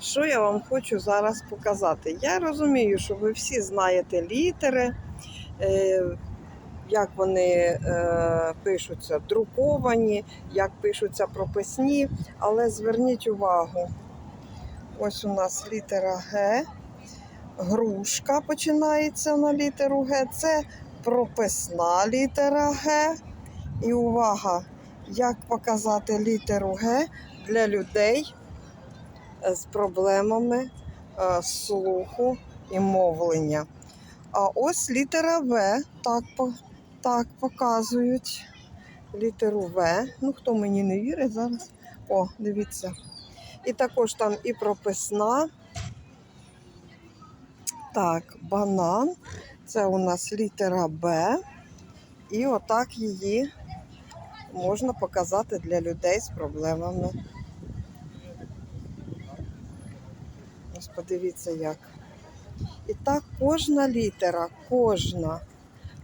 Що я вам хочу зараз показати? Я розумію, що ви всі знаєте літери, е, як вони е, пишуться друковані, як пишуться прописні, але зверніть увагу, ось у нас літера Г, грушка починається на літеру Г, це прописна літера Г. І увага, як показати літеру Г для людей з проблемами е, слуху і мовлення. А ось літера В, так, так показують. Літеру В. Ну, хто мені не вірить зараз. О, дивіться. І також там і прописна. Так, банан. Це у нас літера Б. І отак її можна показати для людей з проблемами. Ось подивіться як. І так кожна літера, кожна.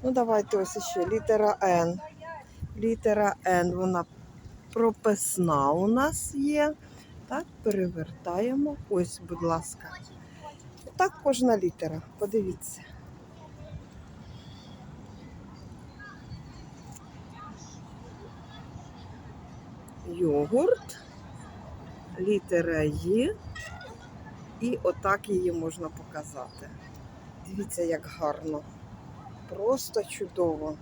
Ну, давайте ось ще літера Н. Літера Н, вона прописна у нас є. Так, перевертаємо. Ось, будь ласка. І так кожна літера. Подивіться. Йогурт, літера Є. І отак її можна показати. Дивіться, як гарно. Просто чудово.